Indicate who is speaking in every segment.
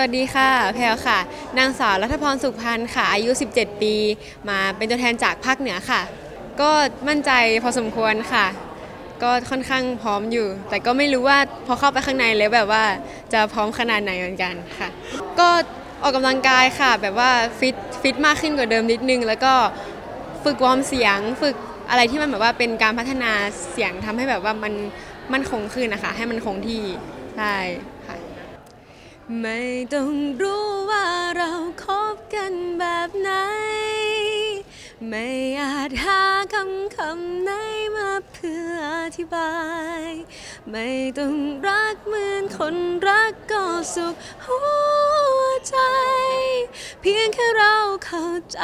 Speaker 1: วัสดีค่ะ แพลวค่ะ นางสาวรัฐพรสุขพันธ์ค่ะ อายุ 17 ปี มาเป็นตัวแทนจากภาคเหนือค่ะ ก็มั่นใจพอสมควรค่ะ ก็ค่อนข้างพร้อมอยู่ แต่ก็ไม่รู้ว่าพอเข้าไปข้างในแล้วแบบว่าจะพร้อมขนาดไหนเหมือนกันค่ะ ก็ออกกำลังกายค่ะ แบบว่าฟิตฟิตมากขึ้นกว่าเดิมนิดนึง แล้วก็ฝึกวอร์มเสียง ฝึกอะไรที่มันแบบว่าเป็นการพัฒนาเสียงทำให้แบบว่ามันมันคงขึ้นนะคะ ให้มันคงที่ใช่ค่ะ ไม่ต้องรู้ว่าเราคบกันแบบไหน ไม่อาจหาคำคำไหนมาเพื่ออธิบาย ไม่ต้องรักเหมือนคนรักก็สุขหัวใจ เพียงแค่เราเข้าใจ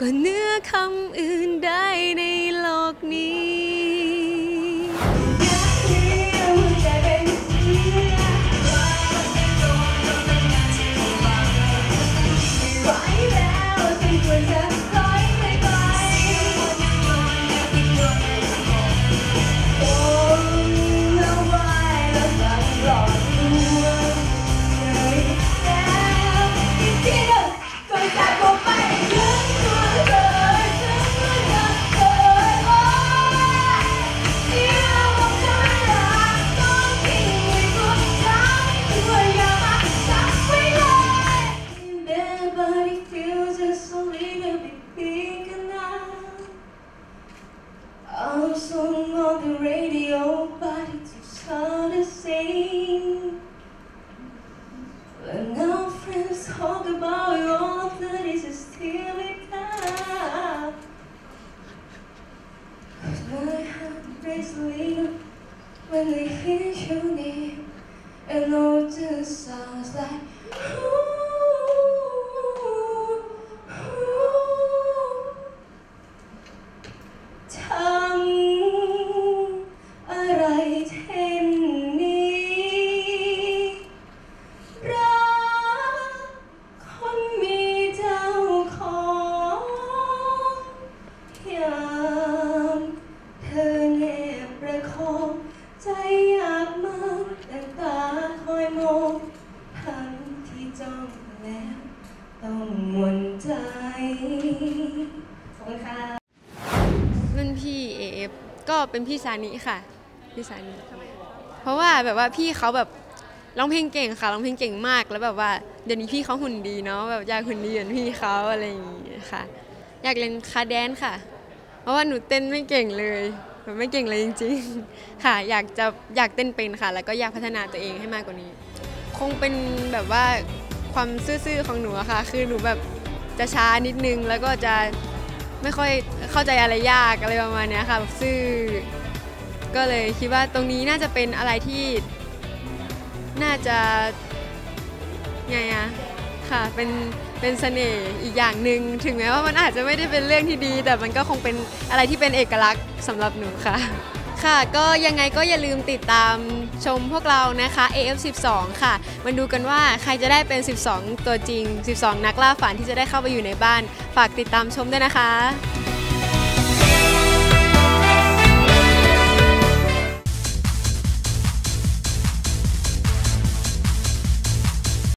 Speaker 1: ก็เนื้อคำอื่นได้
Speaker 2: lotus sounds like. Ooh, ooh. ทำอะไรเช่นนี้ รักคนมีเจ้าของยามเธอแนบประคองใจ ต้องมนใจ ขอบคุณค่ะ
Speaker 1: รุ่นพี่ AF ก็เป็นพี่ซานิค่ะ พี่ซานิเพราะว่าแบบว่าพี่เขาแบบร้องเพลงเก่งค่ะร้องเพลงเก่งมากแล้วแบบว่าเดี๋ยวนี้พี่เขาหุ่นดีเนาะแบบอยากหุ่นดีเหมือนพี่เขาอะไรอย่างงี้ค่ะ อยากเล่นคาแดนค่ะ เพราะว่าหนูเต้นไม่เก่งเลยแบบไม่เก่งเลยจริง ๆ ค่ะ อยากจะอยากเต้นเป็นค่ะ แล้วก็อยากพัฒนาตัวเองให้มากกว่านี้ คงเป็นแบบว่า ความซื่อๆของหนูอะค่ะ คือหนูแบบจะช้านิดนึงแล้วก็จะไม่ค่อยเข้าใจอะไรยากอะไรประมาณเนี้ยค่ะแบบซื่อก็เลยคิดว่าตรงนี้น่าจะเป็นอะไรที่น่าจะไงอะค่ะเป็นเป็นเสน่ห์อีกอย่างหนึ่งถึงแม้ว่ามันอาจจะไม่ได้เป็นเรื่องที่ดี แต่มันก็คงเป็นอะไรที่เป็นเอกลักษณ์สำหรับหนูค่ะ ค่ะ ก็ยังไงก็อย่าลืมติดตามชมพวกเรานะคะ AF12 ค่ะ มันดูกันว่าใครจะได้เป็น 12 ตัวจริง 12 นักล่าฝันที่จะได้เข้าไปอยู่ในบ้าน ฝากติดตามชมด้วยนะคะ